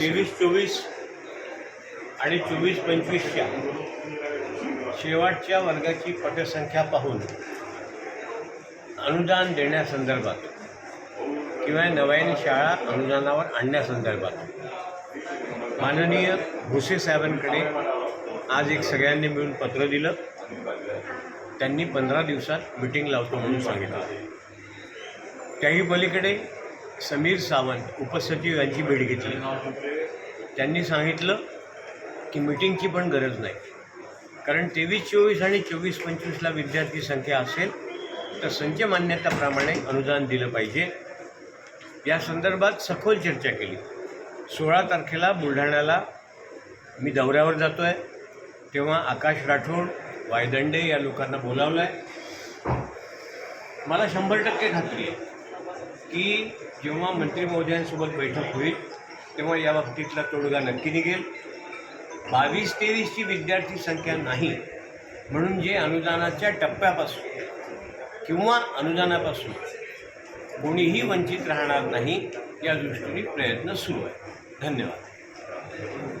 तेवीस चोवीस आणि चोवीस पंचवीसच्या शेवटच्या वर्गाची पटसंख्या पाहून अनुदान देण्यासंदर्भात किंवा नव्याने शाळा अनुदानावर आणण्यासंदर्भात. माननीय भुसे साहेबांकडे आज एक सगळ्यांनी मिळून पत्र दिलं. त्यांनी पंधरा दिवसात मिटिंग लावतो म्हणून सांगितलं. त्याही पलीकडे समीर सावंत उपसचिव यांची भेट घेतली. त्यांनी सांगितलं की मिटिंगची पण गरज नाही. कारण तेवीस चोवीस आणि चोवीस पंचवीसला विद्यार्थी संख्या असेल तर संच मान्यताप्रमाणे अनुदान दिलं पाहिजे. या संदर्भात सखोल चर्चा केली. सोळा तारखेला बुलढाण्याला मी दौऱ्यावर जातो आहे तेव्हा आकाश राठोड वायदंडे या लोकांना बोलावलं आहे मला शंभर टक्के खात्री आहे. की जेव्हा मंत्री महोदयांसोबत बैठक होईल तेव्हा या बाबतीतला तोडगा नक्की निघेल. बावीस तेवीसची विद्यार्थी संख्या नाही. म्हणून जे अनुदानाच्या टप्प्यापासून किंवा अनुदानापासून कोणीही वंचित राहणार नाही या दृष्टीने प्रयत्न सुरू आहे धन्यवाद.